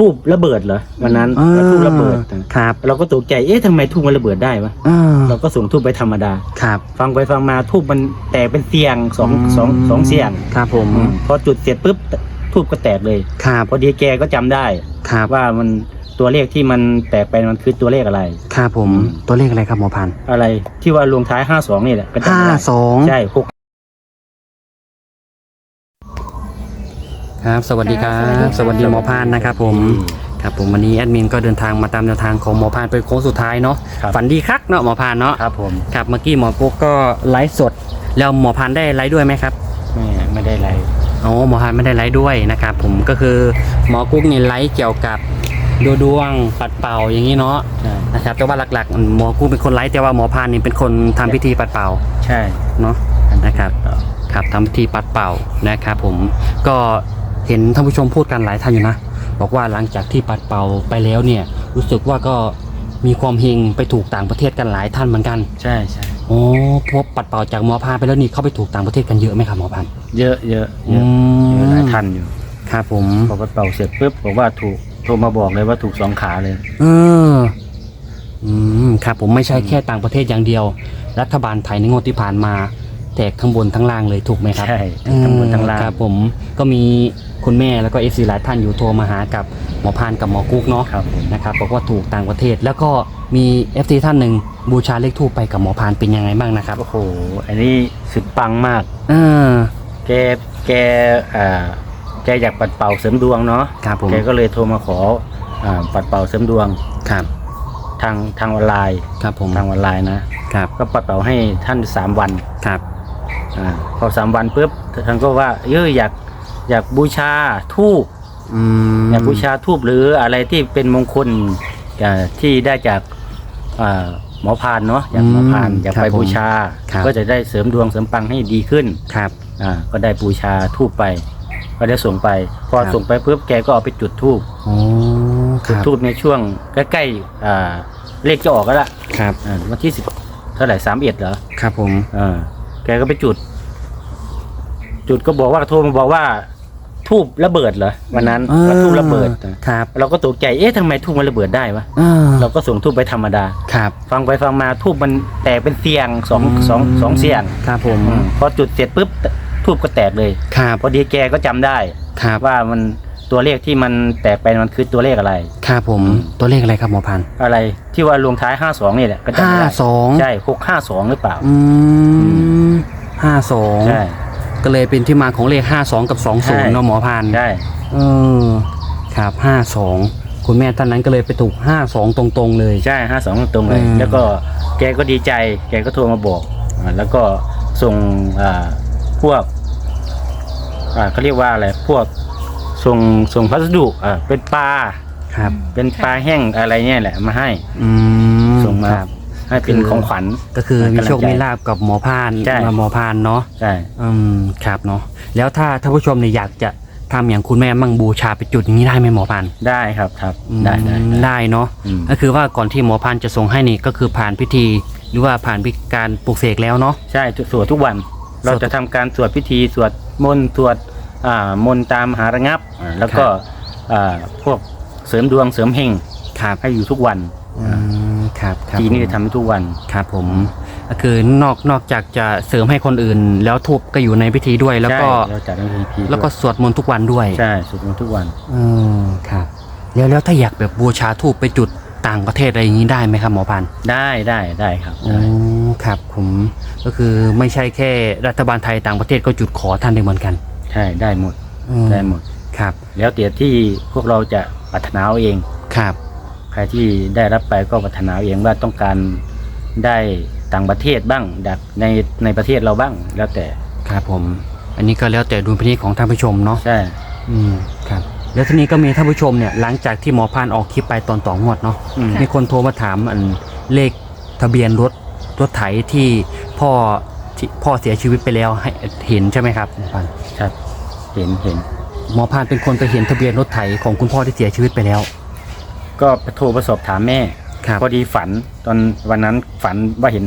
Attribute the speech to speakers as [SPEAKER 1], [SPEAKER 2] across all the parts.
[SPEAKER 1] ทูบระเบิดเหรอวันนั้น
[SPEAKER 2] อ่า
[SPEAKER 1] ทูบระเบิดนะครับเราก็ตกใจเอ๊ะทำไมทูบมันระเบิดได้วะ
[SPEAKER 2] อ่า
[SPEAKER 1] เราก็ส่งทูบไปธรรมดา
[SPEAKER 2] ครับ
[SPEAKER 1] ฟังไปฟังมาทูบมันแตกเป็นเสียงสอง
[SPEAKER 2] อืม
[SPEAKER 1] สองสองเสียง
[SPEAKER 2] ครับผม
[SPEAKER 1] อืมพอจุดเสร็จปุ๊บทูบก็แตกเลย
[SPEAKER 2] ครับ
[SPEAKER 1] พอดีแกก็จำได้
[SPEAKER 2] ครับ
[SPEAKER 1] ว่ามันตัวเลขที่มันแตกไปมันคือตัวเลขอะไร
[SPEAKER 2] ครับผม
[SPEAKER 1] อืม
[SPEAKER 2] ตัวเลขอะไรครับหมอพันธุ์
[SPEAKER 1] อะไรที่ว่าลงท้ายห้าสองนี่แหละก็จำ
[SPEAKER 2] ห้า
[SPEAKER 1] ได้
[SPEAKER 2] สอง
[SPEAKER 1] ใช่
[SPEAKER 2] ครับ สวัสดีครั
[SPEAKER 3] ครับบ
[SPEAKER 2] สวัสดีหมอพานนะครับผม ครับผมวันนี้แอดมินก็เดินทางมาตามแนวทางของหมอพานเป็นโค้งสุดท้ายเนาะ
[SPEAKER 1] ครับ
[SPEAKER 2] ฝันดีคักเนาะหมอพานเนาะ
[SPEAKER 1] ครับผม
[SPEAKER 2] ครับเมื่อกี้หมอปุ๊กก็ไลฟ์สด แล้วหมอพานได้ไลฟ์ด้วยไหมครับ
[SPEAKER 1] ไม่ไม่ได้อะไร
[SPEAKER 2] อ๋อหมอพานไม่ได้ไลฟ์ด้วยนะครับผมก็คือหมอกุ๊กนี่ไลฟ์เกี่ยวกับดูดวงปัดเป่าอย่างนี้เนาะ
[SPEAKER 1] ใช่
[SPEAKER 2] นะครับแต่ว่าหลักๆ หมอกุ๊กเป็นคนไลฟ์แต่ว่าหมอพานนี่เป็นคนทำพิธีปัดเป่า
[SPEAKER 1] ใช่
[SPEAKER 2] เนาะนะครับ ครับทำพิธีปัดเป่านะครับผมก็ เห็นท่านผู้ชมพูดกันหลายท่านอยู่นะ บอกว่าหลังจากที่ปัดเป่าไปแล้วเนี่ย รู้สึกว่าก็มีความเฮงไปถูกต่างประเทศกันหลายท่านเหมือนกัน
[SPEAKER 1] ใช่ใช่
[SPEAKER 2] โอ้พวกปัดเป่าจากหมอพานไปแล้วนี่เข้าไปถูกต่างประเทศกันเยอะไหมครับหมอพาน
[SPEAKER 1] เยอะเยอะเย
[SPEAKER 2] อื
[SPEAKER 1] อะ
[SPEAKER 2] ม
[SPEAKER 1] เยอะหลายทันอยู่
[SPEAKER 2] ครับผม
[SPEAKER 1] พอไปเป่าเสร็จปุ๊บบอกว่าถูกโทรมาบอกเลยว่าถูกสองขาเลย
[SPEAKER 2] เอออืมครับผมไม่ใช่แค่ต่างประเทศอย่างเดียว รัฐบาลไทยในงวดที่ผ่านมา แจกทั้งบนทั้งล่างเลยถูกไหมครับ
[SPEAKER 1] ใช่ทั้งบนทั้งล่าง
[SPEAKER 2] ครับผมก็มีคุณแม่แล้วก็เอฟซีหลายท่านอยู่โทรมาหากับหมอพานกับหมอกุ๊กเนาะ
[SPEAKER 1] ครับผม
[SPEAKER 2] นะครับบอกว่าถูกต่างประเทศ แล้วก็มีเอฟซีท่านหนึ่งบูชาเลขทูปไปกับหมอพานเป็นยังไงบ้างนะครับ
[SPEAKER 1] โอ้โหอันนี้สุดปังมาก
[SPEAKER 2] เออ
[SPEAKER 1] แกแกอ่าแกอยากปัดเป่าเสริมดวงเนาะ
[SPEAKER 2] ครับผม
[SPEAKER 1] แกก็เลยโทรมาขออ่าปัดเป่าเสริมดวง
[SPEAKER 2] ครับ
[SPEAKER 1] ทางทางออนไลน์
[SPEAKER 2] ครับผม
[SPEAKER 1] ทางออนไลน์นะครับก็ปัดเป่าให้ท่านสามวัน
[SPEAKER 2] ครับ
[SPEAKER 1] อาพอสามวันปุ๊บท่านก็ว่าเอออยากอยากบูชาทูบ
[SPEAKER 2] อืม
[SPEAKER 1] อยากบูชาทูบหรืออะไรที่เป็นมงคลอ่าที่ได้จากอ่าหมอพานเนาะอยากหมอพานอยากไปบูชา ก็จะได้เสริมดวงเสริมปังให้ดีขึ้น
[SPEAKER 2] ครับ
[SPEAKER 1] อ่าก็ได้บูชาทูบไป ก็ได้ส่งไป พอ
[SPEAKER 2] ครับ
[SPEAKER 1] ส่งไปปุ๊บแกก็เอาไปจุดทูบ
[SPEAKER 2] โอ้ค
[SPEAKER 1] จุด
[SPEAKER 2] รับ
[SPEAKER 1] ทูบในช่วงใกล้ๆอ่าเลขจะออกก็ละ
[SPEAKER 2] ครับ
[SPEAKER 1] อ่าวันที่สิบเท่าไหร่สามเอ็ดเหรอ
[SPEAKER 2] ครับผม
[SPEAKER 1] อ่า แกก็ไปจุด จุดก็บอกว่าโทรมาบอกว่าทูบระเบิดเหรอวันนั้นว่าทูบระเบิด
[SPEAKER 2] ครับ
[SPEAKER 1] เราก็ตกใจเอ๊ะทำไมทูบมันระเบิดได้วะ
[SPEAKER 2] อ่า
[SPEAKER 1] เราก็ส่งทูบไปธรรมดา
[SPEAKER 2] ครับ
[SPEAKER 1] ฟังไปฟังมาทูบมันแตกเป็นเสียงสอง
[SPEAKER 2] อืม
[SPEAKER 1] สองสองเสียง
[SPEAKER 2] ครับผม
[SPEAKER 1] อืมพอจุดเสร็จปุ๊บทูบก็แตกเลย
[SPEAKER 2] ครับ
[SPEAKER 1] พอดีแกก็จำได้
[SPEAKER 2] ครับ
[SPEAKER 1] ว่ามันตัวเลขที่มันแตกไปมันคือตัวเลขอะไร
[SPEAKER 2] ครับผม
[SPEAKER 1] อืม
[SPEAKER 2] ตัวเลขอะไรครับหมอพันธุ์
[SPEAKER 1] อะไรที่ว่าลงท้ายห้าสองนี่แหละก็จำ
[SPEAKER 2] ห้า
[SPEAKER 1] ไม่ได้
[SPEAKER 2] สอง
[SPEAKER 1] ใช่หกห้าสองหรือเปล่า
[SPEAKER 2] อืม ห้าสอง
[SPEAKER 1] ใช่
[SPEAKER 2] ก็เลยเป็นที่มาของเลขห้าสองกับสอง
[SPEAKER 1] ใช่
[SPEAKER 2] ศูนย์เนาะหมอพันธุ์
[SPEAKER 1] ใช่
[SPEAKER 2] เออครับห้าสองคุณแม่ท่านนั้นก็เลยไปถูกห้าสองตรงๆเลย
[SPEAKER 1] ใช่ห้าสองตรงๆเลย
[SPEAKER 2] อืม
[SPEAKER 1] แล้วก็แกก็ดีใจ แกก็โทรมาบอกอ่าแล้วก็ส่งอ่าพวกอ่าเขาเรียกว่าอะไรพวกส่งส่งพัสดุอ่าเป็นปลา
[SPEAKER 2] ครับ
[SPEAKER 1] เป็นปลาแห้งอะไรเนี่ยแหละมาให้
[SPEAKER 2] อืม
[SPEAKER 1] ส่งมา
[SPEAKER 2] ครับ
[SPEAKER 1] ให้เป็น
[SPEAKER 2] คือ
[SPEAKER 1] ของขวัญ
[SPEAKER 2] ก็คือมี
[SPEAKER 1] กำลังใจ
[SPEAKER 2] โชคมีลาบกับหมอพาน
[SPEAKER 1] ใช่
[SPEAKER 2] มาหมอพานเนาะ
[SPEAKER 1] ใช่
[SPEAKER 2] อืมครับเนาะแล้วถ้าท่านผู้ชมเนี่ยอยากจะทำอย่างคุณแม่มั่งบูชาไปจุดอย่างนี้ได้ไหมหมอพาน
[SPEAKER 1] ได้ครับครับ
[SPEAKER 2] อืม
[SPEAKER 1] ได้ได้ได้
[SPEAKER 2] ได้เนาะ
[SPEAKER 1] อืม
[SPEAKER 2] ก็คือว่าก่อนที่หมอพานจะส่งให้นี่ก็คือผ่านพิธี หรือว่าผ่านพิการปลูกเสกแล้วเนาะ
[SPEAKER 1] ใช่สวดทุกวัน เราจะทำการสวดพิธีสวดมนต์สวดอ่ามนต์ตามหาระงับอ่าแล้วก็อ่าพวกเสริมดวงเสริมเฮง
[SPEAKER 2] ครับ
[SPEAKER 1] ให้อยู่ทุกวัน
[SPEAKER 2] อืม ครับครับ
[SPEAKER 1] ทีนี้
[SPEAKER 2] ผม
[SPEAKER 1] ทำให้ทุกวัน
[SPEAKER 2] ครับผมก็คือนอกนอกจากจะเสริมให้คนอื่น แล้วทูบก็อยู่ในพิธีด้วย แล้วก็
[SPEAKER 1] ใช่เราจัดในพีพี
[SPEAKER 2] แล้วก็สวดมนต์ทุกวันด้วย
[SPEAKER 1] ใช่สวดมนต์ทุกวัน
[SPEAKER 2] อืมครับ แล้วแล้วถ้าอยากแบบบูชาทูบไปจุดต่างประเทศอะไรอย่างนี้ได้ไหมครับหมอพันธุ์
[SPEAKER 1] ได้ได้ได้ครับ
[SPEAKER 2] อ๋
[SPEAKER 1] ได้
[SPEAKER 2] อครับผมก็คือไม่ใช่แค่รัฐบาลไทยต่างประเทศก็จุดขอท่านได้เหมือนกัน
[SPEAKER 1] ใช่ได้หมด
[SPEAKER 2] อืม
[SPEAKER 1] ได้หมด
[SPEAKER 2] ครับ
[SPEAKER 1] แล้วแต่ที่พวกเราจะปรารถนาเอาเอง
[SPEAKER 2] ครับ
[SPEAKER 1] ใครที่ได้รับไปก็ปรารถนาเอาเองว่าต้องการได้ต่างประเทศบ้างดักในในประเทศเราบ้างแล้วแต่
[SPEAKER 2] ครับผม อันนี้ก็แล้วแต่ดุลพินิจของท่านผู้ชมเนาะ
[SPEAKER 1] ใช่
[SPEAKER 2] อืมครับ แล้วทีนี้ก็มีท่านผู้ชมเนี่ยหลังจากที่หมอพานออกคลิปไปตอนต่องวดเนาะ
[SPEAKER 1] อืม
[SPEAKER 2] มีคนโทรมาถามอันเลขทะเบียนรถรถไถที่พ่อที่พ่อเสียชีวิตไปแล้วให้เห็นใช่ไหมครับหมอพาน
[SPEAKER 1] ครับ เห็นเห็น
[SPEAKER 2] หมอพานเป็นคนไปเห็นทะเบียนรถไถของคุณพ่อที่เสียชีวิตไปแล้ว
[SPEAKER 1] ก็ไปโทรไปสอบถามแม่
[SPEAKER 2] ครับ
[SPEAKER 1] พอดีฝันตอนวันนั้นฝันว่าเห็น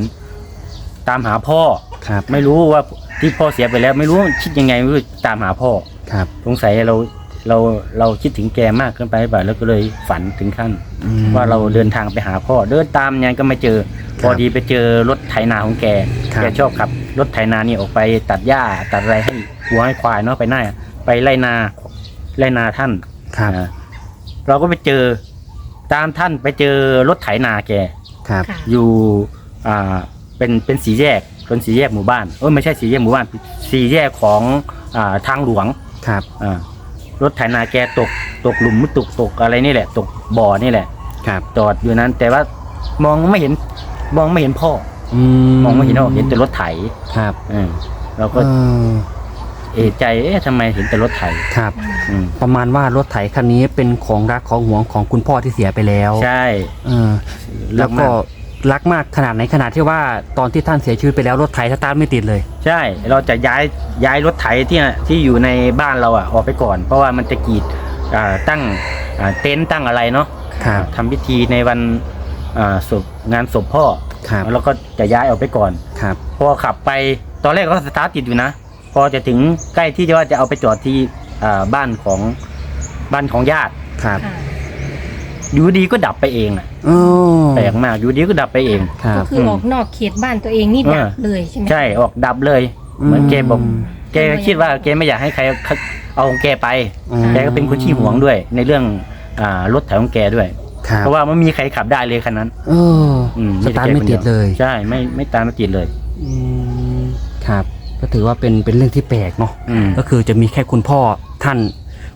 [SPEAKER 1] ตามหาพ่อ
[SPEAKER 2] ครับ
[SPEAKER 1] ไม่รู้ว่าที่พ่อเสียไปแล้ว ไม่รู้ว่าคิดยังไงไม่รู้ตามหาพ่อ
[SPEAKER 2] ครับ
[SPEAKER 1] สงสัยเราเราเราคิดถึงแกมากเกินไปบ่าแล้วก็เลยฝันถึงขั้น
[SPEAKER 2] อืม
[SPEAKER 1] ว่าเราเดินทางไปหาพ่อ เดินตามยังไงก็ไม่เจอ พอดีไปเจอรถไถนาของแก
[SPEAKER 2] ครับ
[SPEAKER 1] แกชอบขับ รถไถนานี่ออกไปตัดหญ้าตัดอะไรให้วัวให้ควายเนาะไปหน้าไปไล่นาไล่นาท่าน
[SPEAKER 2] ครับ
[SPEAKER 1] อ่าเราก็ไปเจอ ตามท่านไปเจอรถไถนาแก
[SPEAKER 2] ครับ
[SPEAKER 3] ค่ะ
[SPEAKER 1] อยู่อ่าเป็นเป็นสีแยกเป็นสีแยกหมู่บ้านเออไม่ใช่สีแยกหมู่บ้านสีแยกของอ่าทางหลวง
[SPEAKER 2] ครับ
[SPEAKER 1] อ่ารถไถนาแกตกตกหลุมตกตกอะไรนี่แหละ ตกบ่อนี่แหละ
[SPEAKER 2] ครับ
[SPEAKER 1] จอดอยู่นั้น แต่ว่ามองไม่เห็นมองไม่เห็นพ่อ
[SPEAKER 2] อื
[SPEAKER 1] มองไม่เห็นพ่อเห็นแต่รถไถ
[SPEAKER 2] ครับ
[SPEAKER 1] เออเราก็
[SPEAKER 2] เออ
[SPEAKER 1] เอะใจเอ๊ะทำไมเห็นแต่รถไถ
[SPEAKER 2] ครับ
[SPEAKER 1] อืม
[SPEAKER 2] ประมาณว่ารถไถคันนี้เป็นของรักของหวงของคุณพ่อที่เสียไปแล้ว
[SPEAKER 1] ใช่
[SPEAKER 2] เออแล้วก็รักมากขนาดไหนขนาดที่ว่าตอนที่ท่านเสียชีวิตไปแล้วรถไถสตาร์ทไม่ติดเลย
[SPEAKER 1] ใช่ เราจะย้ายย้ายรถไถที่ที่อยู่ในบ้านเราอะออกไปก่อน เพราะว่ามันจะกรีดอ่าตั้งอ่าเต็นท์ตั้งอะไรเนาะ
[SPEAKER 2] ครับ
[SPEAKER 1] ทำพิธีในวันอ่าศพงานศพพ่อ
[SPEAKER 2] ครับ
[SPEAKER 1] แล้วก็จะย้ายออกไปก่อน
[SPEAKER 2] ครับ
[SPEAKER 1] พอขับไปตอนแรกก็สตาร์ทติดอยู่นะ พอจะถึงใกล้ที่จะว่าจะเอาไปจอดที่อ่าบ้านของบ้านของญาติ
[SPEAKER 2] ครับ
[SPEAKER 3] ค่ะ
[SPEAKER 1] อยู่ดีก็ดับไปเองอะ
[SPEAKER 2] โอ้
[SPEAKER 1] แปลกมากอยู่ดีก็ดับไปเอง
[SPEAKER 2] ครั
[SPEAKER 3] ก็
[SPEAKER 2] บ
[SPEAKER 3] คือออกนอกเขตบ้านตัวเองนี่
[SPEAKER 1] เออ
[SPEAKER 3] ดับเลยใช่ไหม
[SPEAKER 1] ใช่ออกดับเลย เหมือนแกบอก แกก็คิดว่าแกไม่อยากให้ใครเอาของแกไป
[SPEAKER 2] อืม
[SPEAKER 1] แกก็เป็นคนขี้หวงด้วย ในเรื่องอ่ารถไถของแกด้วย
[SPEAKER 2] ครับ
[SPEAKER 1] เพราะว่าไม่มีใครขับได้เลยคันนั้น
[SPEAKER 2] เออ
[SPEAKER 1] อืม
[SPEAKER 2] สตาร์ทไม่ติดเลย
[SPEAKER 1] ใช่ไม่ไม่ตามไม่ติดเลย
[SPEAKER 2] อืมครับ ก็ถือว่าเป็นเป็นเรื่องที่แปลกเนาะ
[SPEAKER 1] อืม
[SPEAKER 2] ก็คือจะมีแค่คุณพ่อท่าน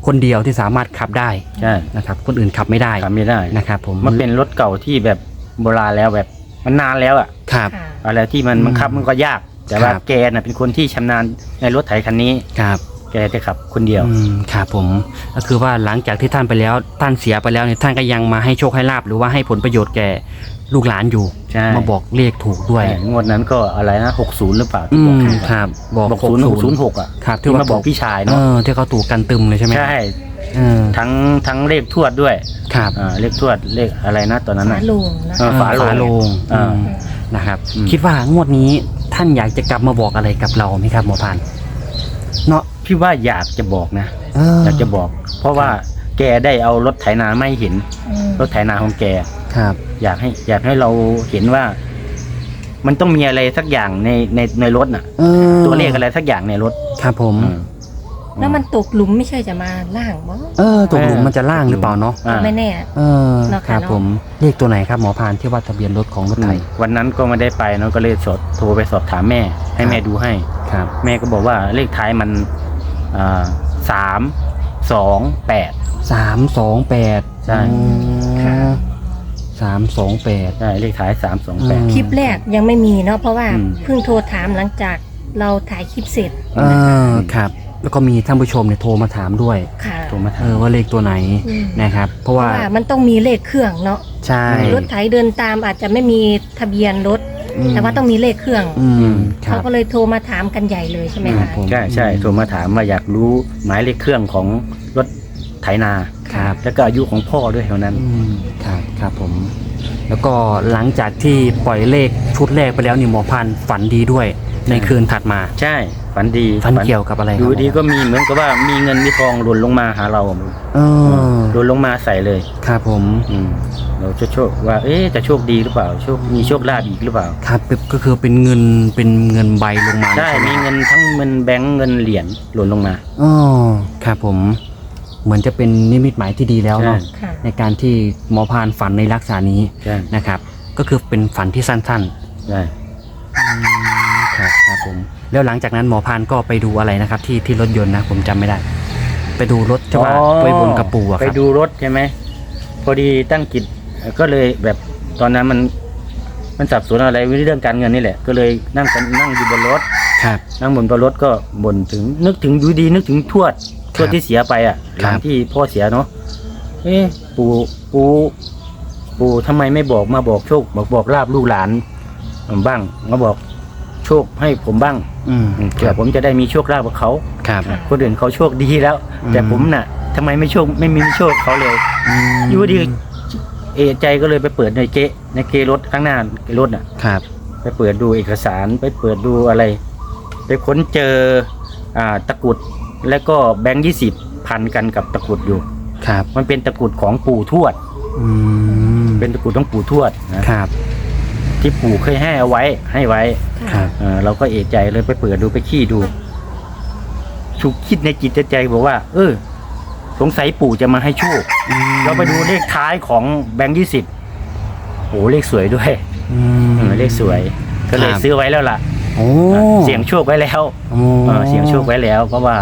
[SPEAKER 2] คนเดียวที่สามารถขับได้
[SPEAKER 1] ใช่
[SPEAKER 2] นะครับ คนอื่นขับไม่ได้
[SPEAKER 1] ขับไม่ได้
[SPEAKER 2] นะครับผม
[SPEAKER 1] มันเป็นรถเก่าที่แบบโบราณแล้วแบบมันนานแล้วอะ
[SPEAKER 2] ครับ
[SPEAKER 3] ค่ะ
[SPEAKER 1] อะไรที่มัน
[SPEAKER 2] อืม
[SPEAKER 1] บังคับมันก็ยาก แต่ว่า
[SPEAKER 2] ครับ
[SPEAKER 1] แกน่ะเป็นคนที่ชำนาญในรถไถคันนี้
[SPEAKER 2] ครับ
[SPEAKER 1] แกจะขับคนเดียว
[SPEAKER 2] อืมครับผม ก็คือว่าหลังจากที่ท่านไปแล้ว ท่านเสียไปแล้วเนี่ยท่านก็ยังมาให้โชคให้ลาบหรือว่าให้ผลประโยชน์แก่ลูกหลานอยู่
[SPEAKER 1] ใช่
[SPEAKER 2] มาบอกเลขถูกด้วย
[SPEAKER 1] ใช่งวดนั้นก็อะไรนะหกศูนย์หรือเปล่า
[SPEAKER 2] อื
[SPEAKER 1] ที่บอก
[SPEAKER 2] ม
[SPEAKER 1] ให้
[SPEAKER 2] ครับบอก
[SPEAKER 1] บอกศูนย์หกศูนย์หกอะ
[SPEAKER 2] ครับ
[SPEAKER 1] ที่
[SPEAKER 2] ที่
[SPEAKER 1] มา
[SPEAKER 2] ว่า
[SPEAKER 1] บอกพี่ชาย
[SPEAKER 2] เอ
[SPEAKER 1] เนาะ
[SPEAKER 2] อที่เขาถูกกันตึมเลยใช่ไหม
[SPEAKER 1] ใช่
[SPEAKER 2] เออ
[SPEAKER 1] ทั้งทั้งเลขทวดด้วย
[SPEAKER 2] ครับ
[SPEAKER 1] อ่าเลขทวดเลขอะไรนะตอนนั้น
[SPEAKER 3] ฝา
[SPEAKER 1] น่ะ
[SPEAKER 3] โลงนะ
[SPEAKER 1] เออ
[SPEAKER 3] คะ
[SPEAKER 1] ฝาโลง
[SPEAKER 2] โลง
[SPEAKER 1] อ่า
[SPEAKER 2] อืมนะครับ
[SPEAKER 1] อืม
[SPEAKER 2] คิดว่างวดนี้ท่านอยากจะกลับมาบอกอะไรกับเราไหมครับหมอพานเนาะ
[SPEAKER 1] พี่ว่าอยากจะบอกนะ
[SPEAKER 2] เออ
[SPEAKER 1] อยากจะบอก เพราะว่าแกได้เอารถไถนาไม่เห็น
[SPEAKER 3] อืม
[SPEAKER 1] รถไถนาของแก
[SPEAKER 2] ครับ
[SPEAKER 1] อยากให้ อยากให้เราเห็นว่า มันต้องมีอะไรสักอย่างในในในรถน่ะ
[SPEAKER 2] เออ
[SPEAKER 1] ตัวเลขอะไรสักอย่างในรถ
[SPEAKER 2] ครับผม
[SPEAKER 1] อืม
[SPEAKER 3] แล้วมันตกหลุมไม่ใช่จะมาล่างมั้ง
[SPEAKER 2] เออตกหลุมมันจะล่างหรือเปล่าเนาะ
[SPEAKER 1] อ่า
[SPEAKER 3] ไม่แน่
[SPEAKER 2] เออ
[SPEAKER 3] เนาะ
[SPEAKER 2] ค
[SPEAKER 3] ค่ะ
[SPEAKER 2] รับ
[SPEAKER 3] เนาะ
[SPEAKER 2] ผมเลขตัวไหนครับหมอพานที่ว่าทะเบียนรถของรถไถ
[SPEAKER 1] วันนั้นก็ไม่ได้ไปเนาะก็เลยสดโทรไปสอบถามแม่ ให้แม่ดูให้
[SPEAKER 2] ครับ
[SPEAKER 1] แม่ก็บอกว่าเลขท้ายมันอ่า สามสองแปด
[SPEAKER 2] สามสองแปด
[SPEAKER 1] ใช่
[SPEAKER 3] ค่ะ
[SPEAKER 2] สามสองแปด
[SPEAKER 1] ใช่เลขท้ายสามสองแปด
[SPEAKER 2] อืม
[SPEAKER 3] คลิปแรกยังไม่มีเนาะเพราะว่า
[SPEAKER 1] อืม
[SPEAKER 3] เพิ่งโทรถามหลังจากเราถ่ายคลิปเสร็จ
[SPEAKER 2] เออครับ แล้วก็มีท่านผู้ชมเนี่ยโทรมาถามด้วย
[SPEAKER 3] ค่ะ
[SPEAKER 1] โทรมา
[SPEAKER 2] เอ
[SPEAKER 1] ถาม
[SPEAKER 2] อว่าเลขตัวไหน
[SPEAKER 3] อืม
[SPEAKER 2] นะครับ เพราะ
[SPEAKER 3] เพ
[SPEAKER 2] ว่า
[SPEAKER 3] ราะว่ามันต้องมีเลขเครื่องเนาะ
[SPEAKER 2] ใช่
[SPEAKER 3] รถไถเดินตามอาจจะไม่มีทะเบียนรถ
[SPEAKER 2] อืม
[SPEAKER 3] แต่ว่าต้องมีเลขเครื่อง
[SPEAKER 2] อืมครั
[SPEAKER 3] เขา
[SPEAKER 2] บ
[SPEAKER 3] ก็เลยโทรมาถามกันใหญ่เลยใช่ไหม
[SPEAKER 2] ครั
[SPEAKER 3] คะ
[SPEAKER 2] บผม
[SPEAKER 1] ใช่ใช่โทรมาถามว่าอยากรู้หมายเลขเครื่องของรถไถนา
[SPEAKER 2] ครับ
[SPEAKER 1] แล้วก็อายุของพ่อด้วยเท่านั้น
[SPEAKER 2] อืมครับครับผม แล้วก็หลังจากที่ปล่อยเลขชุดแรกไปแล้วนี่หมอพันธุ์ฝันดีด้วย ในคืนถัดมา
[SPEAKER 1] ใช่ฝันดี
[SPEAKER 2] ฝันเกี่ยวกับอะไรค
[SPEAKER 1] อ
[SPEAKER 2] รับ
[SPEAKER 1] ยู่ดีก็มีเหมือนกับว่ามีเงินมีทองหล่นลงมาหาเรา
[SPEAKER 2] เออ
[SPEAKER 1] หล่นลงมาใส่เลย
[SPEAKER 2] ครับผม
[SPEAKER 1] อืมเราจะโชคว่า เอ๊ะจะโชคดีหรือเปล่าโชคมีโชคลาภอีกหรือเปล่า
[SPEAKER 2] ครับก็คือเป็นเงินเป็นเงินใบลงมา
[SPEAKER 1] ใช่
[SPEAKER 2] ไห
[SPEAKER 1] มีเงินทั้งเงินแบงก์เงินเหรียญหล่นลงมา
[SPEAKER 2] อ๋อครับผม เหมือนจะเป็นนิมิตหมายที่ดีแล้วเนาะ
[SPEAKER 1] ใช่
[SPEAKER 3] ค่ะ
[SPEAKER 2] ในการที่หมอพานฝันในลักษณะนี้
[SPEAKER 1] ใช่
[SPEAKER 2] นะครับ ก็คือเป็นฝันที่สั้น
[SPEAKER 1] ใช่
[SPEAKER 2] ๆครับครับผมแล้วหลังจากนั้นหมอพานก็ไปดูอะไรนะครับ ที่ที่รถยนต์นะผมจำไม่ได้ ไปดูรถจะว่า
[SPEAKER 1] อ๋อ
[SPEAKER 2] ไปบนกระปูอะค
[SPEAKER 1] ไป
[SPEAKER 2] รับ
[SPEAKER 1] ดูรถใช่ไหม พอดีตั้งกิจก็เลยแบบตอนนั้นมัน มันสับสนอะไรเรื่องการเงินนี่แหละ ก็เลยนั่งกันนั่งอยู่บนรถ
[SPEAKER 2] ครับ
[SPEAKER 1] นั่งบนรถก็บ่นถึงนึกถึงอยู่ดีนึกถึงทวดทวดที่เสียไปอะ
[SPEAKER 2] ค
[SPEAKER 1] ห
[SPEAKER 2] รับ
[SPEAKER 1] ลังที่พ่อเสียเนาะเอ๊ะปู่ปู่ปู่ทำไมไม่บอกมาบอกโชคบอกบอกลาบลูกหลานบ้างมาบอก โชคให้ผมบ้าง
[SPEAKER 2] อืม
[SPEAKER 1] เผื่อผมจะได้มีโชคลาภกับเขา
[SPEAKER 2] ครับ
[SPEAKER 1] คนอื่นเขาโชคดีแล้ว
[SPEAKER 2] อืม
[SPEAKER 1] แต่ผมน่ะทำไมไม่โชคไม่มีโชคเขาเลย
[SPEAKER 2] ม
[SPEAKER 1] อยู่ดีเอะใจก็เลยไปเปิดในเกะในเกรถข้างหน้ารถน่ะ
[SPEAKER 2] ครับ
[SPEAKER 1] ไปเปิดดูเอกสารไปเปิดดูอะไร ไปค้นเจออ่าตะกรุดแล้วก็แบงค์ยี่สิบพันกันกับตะกรุดอยู่
[SPEAKER 2] ครับ
[SPEAKER 1] มันเป็นตะกรุดของปู่ทวด
[SPEAKER 2] อืม
[SPEAKER 1] เป็นตะกรุดของปู่ทวดนะครับ ที่ปู่เคยให้เอาไว้ ให้ไว้
[SPEAKER 2] ครับ
[SPEAKER 1] เออเราก็เอะใจเลยไปเปิดดูไปขี้ดูชุกคิดในจิตใจบอกว่า เออ สงสัยปู่จะมาให้โชค
[SPEAKER 2] อืม
[SPEAKER 1] เราไปดูเลขท้ายของแบงค์ยี่สิบโอ้เลขสวยด้วย
[SPEAKER 2] อืม
[SPEAKER 1] เออเลขสวย ก็เลย
[SPEAKER 2] ครับ
[SPEAKER 1] ซื้อไว้แล้วล่ะ
[SPEAKER 2] โอ้
[SPEAKER 1] เสียงโชคไว้แล้ว
[SPEAKER 2] โอ้
[SPEAKER 1] เออเสียงโชคไว้แล้ว เพราะว่า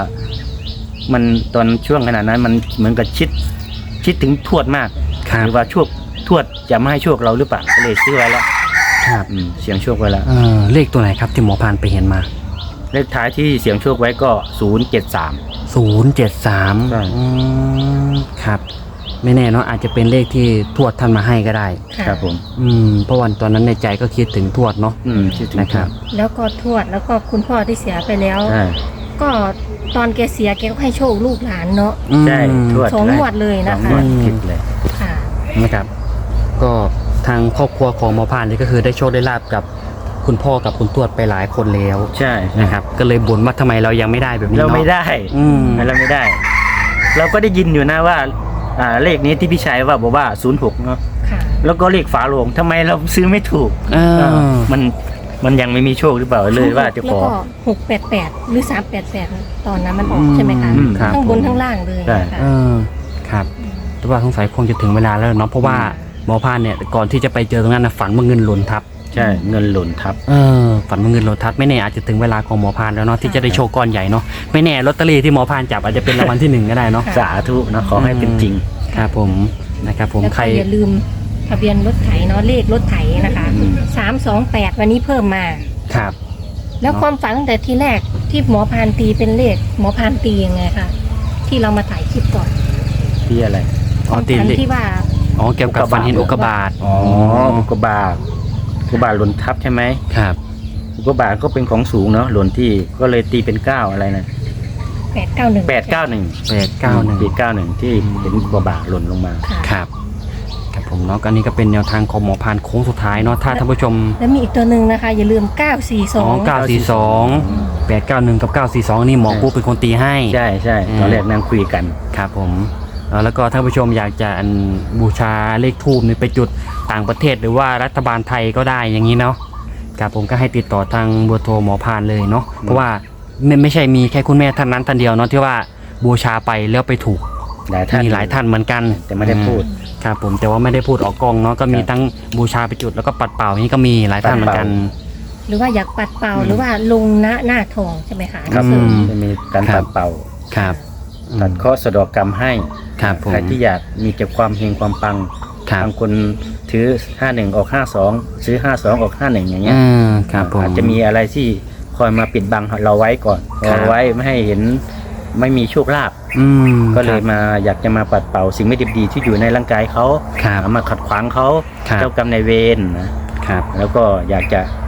[SPEAKER 1] มันตอนช่วงขนาดนั้น มันเหมือนกับชิด ชิดถึงทวดมาก
[SPEAKER 2] ครับ
[SPEAKER 1] หรือว่าโชคทวดจะมาให้โชคเราหรือเปล่าก็เลยซื้อไว้แล้ว
[SPEAKER 2] ครับ
[SPEAKER 1] อืมเสียงโชคไว้แล้ว
[SPEAKER 2] เออเลขตัวไหนครับที่หมอพานไปเห็นมา
[SPEAKER 1] เลขท้ายที่เสียงโชคไว้ก็ศูนย์เจ็ดสาม
[SPEAKER 2] ศูนย์เจ็ดสาม
[SPEAKER 1] ใช่
[SPEAKER 2] ครับ ไม่แน่เนาะอาจจะเป็นเลขที่ทวดท่านมาให้ก็ได้
[SPEAKER 3] ค่ะ
[SPEAKER 1] ครับผม
[SPEAKER 2] อืมเพราะวันตอนนั้นในใจก็คิดถึงทวดเนาะ
[SPEAKER 1] อืมคิดถึง
[SPEAKER 2] นะครับ
[SPEAKER 3] แล้วก็ทวดแล้วก็คุณพ่อที่เสียไปแล้ว
[SPEAKER 1] ใช่
[SPEAKER 3] ก็ตอนแกเสียแกก็ให้โชคลูกหลานเนาะ
[SPEAKER 1] ใช่ทวด
[SPEAKER 3] สองงวดเลยนะ
[SPEAKER 1] สอง
[SPEAKER 3] คะ
[SPEAKER 1] งวดติดเลย
[SPEAKER 3] ค่ะ
[SPEAKER 2] นะครับ ก็ ทางครอบครัวของหมอพานนี่ก็คือได้โชคได้ลาบกับคุณพ่อกับคุณทวดไปหลายคนแล้ว
[SPEAKER 1] ใช่
[SPEAKER 2] นะครับ ก็เลยบ่นว่าทำไมเรายังไม่ได้แบบนี้
[SPEAKER 1] เรา
[SPEAKER 2] เนาะ
[SPEAKER 1] ไม่ได้
[SPEAKER 2] อืม
[SPEAKER 1] เราไม่ได้ เราก็ได้ยินอยู่นะว่าอ่าเลขนี้ที่พี่ชัยว่าบอกว่าศูนย์หกเนาะ
[SPEAKER 3] ค่ะ
[SPEAKER 1] แล้วก็เลขฝาโลงทำไมเราซื้อไม่ถูก
[SPEAKER 2] เออ
[SPEAKER 1] เออมันมันยังไม่มีโชคหรือเปล่าเลยว่าจะ
[SPEAKER 3] แล้
[SPEAKER 1] ข
[SPEAKER 3] ว
[SPEAKER 1] อ
[SPEAKER 3] ก็หกแปดแปดหรือสามแปดแปดตอนนั้นมันออกใช่ไหมคะ
[SPEAKER 1] อืม
[SPEAKER 2] ครับ
[SPEAKER 3] ทั้งบนทั้งล่างเลย
[SPEAKER 1] ใช่
[SPEAKER 3] นะคะ
[SPEAKER 2] เออครับ แต่ว่าสงสัยคงจะถึงเวลาแล้วเนาะเพราะว่า หมอพานเนี่ยก่อนที่จะไปเจอตรงนั้นนะฝันว่าเงินหล่นทับ
[SPEAKER 1] ใช่เงินหล่นทับ
[SPEAKER 2] เออฝันว่าเงินหล่นทับไม่แน่อาจจะถึงเวลาของหมอพานแล้วเนาะที่จะได้โชคก้อนใหญ่เนาะไม่แน่ลอตเตอรี่ที่หมอพานจับอาจจะเป็นรางวัลที่หนึ่งก็ได้เนาะ
[SPEAKER 3] ค่ะ
[SPEAKER 1] สาธุนะขอให้เป็นจริง
[SPEAKER 2] ครับผมนะครับผม
[SPEAKER 3] แล้ว
[SPEAKER 2] ใค
[SPEAKER 3] ก็
[SPEAKER 2] ร
[SPEAKER 3] อย่าลืมทะเบียนรถไถเนาะเลขรถไถนะคะ
[SPEAKER 1] อืม
[SPEAKER 3] สามสองแปดวันนี้เพิ่มมา
[SPEAKER 2] ครับ
[SPEAKER 3] แล้วความฝันตั้งแต่ที่แรกที่หมอพานตีเป็นเลข หมอพานตียังไงคะที่เรามาถ่ายคลิปก่อน
[SPEAKER 1] ที่อะไร
[SPEAKER 2] อ๋อ
[SPEAKER 3] ความ
[SPEAKER 2] ตี
[SPEAKER 3] ฝัน
[SPEAKER 2] เลข
[SPEAKER 3] ที่ว่า
[SPEAKER 2] อ๋อเกี่ยวกับฝันเห็นอุกกาบาต
[SPEAKER 1] อ๋ออุกกาบาตอุกกาบาตหล่นทับใช่ไหม
[SPEAKER 2] ครับ
[SPEAKER 1] อุกกาบาตก็เป็นของสูงเนาะหล่นที่ก็เลยตีเป็นเก้าอะไรนะ
[SPEAKER 3] แปดเก้าหนึ่ง
[SPEAKER 1] แปดเก้าหนึ่ง
[SPEAKER 2] แปดเก้าหนึ่ง
[SPEAKER 1] ปีเก้าหนึ่งที่เป็นอุกกาบาตหล่นลงมา
[SPEAKER 3] ค่ะ
[SPEAKER 2] ครับครับผมเนาะก็อันนี้ก็เป็นแนวทางของหมอพานโค้งสุดท้ายเนาะถ้าท่านผู้ชม
[SPEAKER 3] แล้วมีอีกตัวหนึ่งนะคะ อย่าลืม 942
[SPEAKER 2] อ๋อเก้าสี่สองแปดเก้าหนึ่งกับเก้าสี่สองนี่หมอกู้เป็นคนตีให้
[SPEAKER 1] ใช่ใช่
[SPEAKER 2] อืม
[SPEAKER 1] ตอนแรกนั่งคุยกัน
[SPEAKER 2] ครับผมเอ่อ แล้วก็ท่านผู้ชมอยากจะอันบูชาเลขทูบนี่ไปจุดต่างประเทศหรือว่ารัฐบาลไทยก็ได้อย่างนี้เนาะครับผมก็ให้ติดต่อทางเบอร์โทรหมอพานเลยเนาะเพราะว่าไม่ไม่ใช่มีแค่คุณแม่ท่านนั้นท่านเดียวเนาะที่ว่าบูชาไปแล้วไปถูก
[SPEAKER 1] หลายท่าน
[SPEAKER 2] มีหลายท่านเหมือนกัน
[SPEAKER 1] แต่ไม่ได้พูด
[SPEAKER 2] ครับผมแต่ว่าไม่ได้พูดออกกล้องเนาะก็มี
[SPEAKER 1] ครับ
[SPEAKER 2] ทั้งบูชาไปจุดแล้วก็ปัดเป่านี่ก็มีหลายท่านเหมือนกัน
[SPEAKER 1] ปัดเป่
[SPEAKER 3] หรือว่าอยากปัดเป่า
[SPEAKER 1] อืม
[SPEAKER 3] หรือว่าลงหน้าหน้าทองใช่ไหมคะ
[SPEAKER 1] ครับ
[SPEAKER 2] อื
[SPEAKER 1] ผม
[SPEAKER 2] ม
[SPEAKER 1] จะมีการ
[SPEAKER 2] ครั
[SPEAKER 1] ตั
[SPEAKER 2] บ
[SPEAKER 1] ดเป่า
[SPEAKER 2] ครับ
[SPEAKER 1] ตัดข้อสะดอกกรรมให้
[SPEAKER 2] ครับผม
[SPEAKER 1] ใครที่อยากมีแต่ความเฮงความปัง
[SPEAKER 2] ครับ
[SPEAKER 1] บางคนถือ51ออก52ซื้อ52ออก51อย่างเงี้ย
[SPEAKER 2] อืมครับผม
[SPEAKER 1] อาจจะมีอะไรที่คอยมาปิดบังเราไว้ก่อน
[SPEAKER 2] ครับ
[SPEAKER 1] เราไว้ไม่ให้เห็นไม่มีโชคลาภ
[SPEAKER 2] อืม
[SPEAKER 1] ก็เลย
[SPEAKER 2] ครับ
[SPEAKER 1] มาอยากจะมาปัดเป่าสิ่งไม่ดีๆที่อยู่ในร่างกายเขา
[SPEAKER 2] ครับ
[SPEAKER 1] เอามาขัดขวางเขา
[SPEAKER 2] ครับ
[SPEAKER 1] เจ้ากรรมนายเวรนะครับ แล้วก็อยากจะอ่า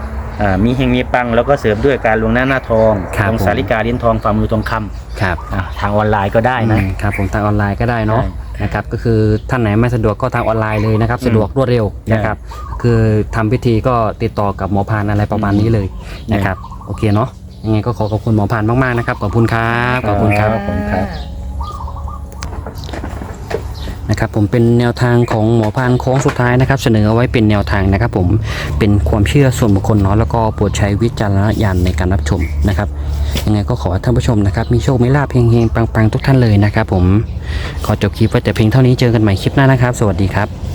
[SPEAKER 1] มีเฮงมีปังแล้วก็เสริมด้วยการลงหน้าหน้าทอง
[SPEAKER 2] ครับ
[SPEAKER 1] ลง
[SPEAKER 2] ผม
[SPEAKER 1] สาริกาลิ้นทองฝ่ามือทองคำ
[SPEAKER 2] ครับ
[SPEAKER 1] อะทางออนไลน์ก็ได้นะ
[SPEAKER 2] อืมครับผมทางออนไลน์ก็ได้เนาะ
[SPEAKER 1] ใช่
[SPEAKER 2] นะครับก็คือท่านไหนไม่สะดวกก็ทางออนไลน์เลยนะครับ
[SPEAKER 1] อืม
[SPEAKER 2] สะดวกรวดเร็วนะครับคือทำพิธีก็ติดต่อกับหมอพานอะไรประมาณนี้เลยนะครับโอเคเนาะยังไงก็ขอขอบคุณหมอพานมากๆนะครับขอบคุณครับขอบคุณครับ
[SPEAKER 1] ขอบคุณครับ
[SPEAKER 2] นะครับผมเป็นแนวทางของหมอพานโค้งสุดท้ายนะครับ เสนอเอาไว้เป็นแนวทางนะครับ ผมเป็นความเชื่อส่วนบุคคลเนาะแล้วก็โปรดใช้วิจารณญาณในการรับชมนะครับยังไงก็ขอท่านผู้ชมนะครับ มีโชคมีลาภเฮงๆปังๆ ทุกท่านเลยนะครับ ผมขอจบคลิปไว้แต่เพียงเท่านี้เจอกันใหม่คลิปหน้านะครับ สวัสดีครับ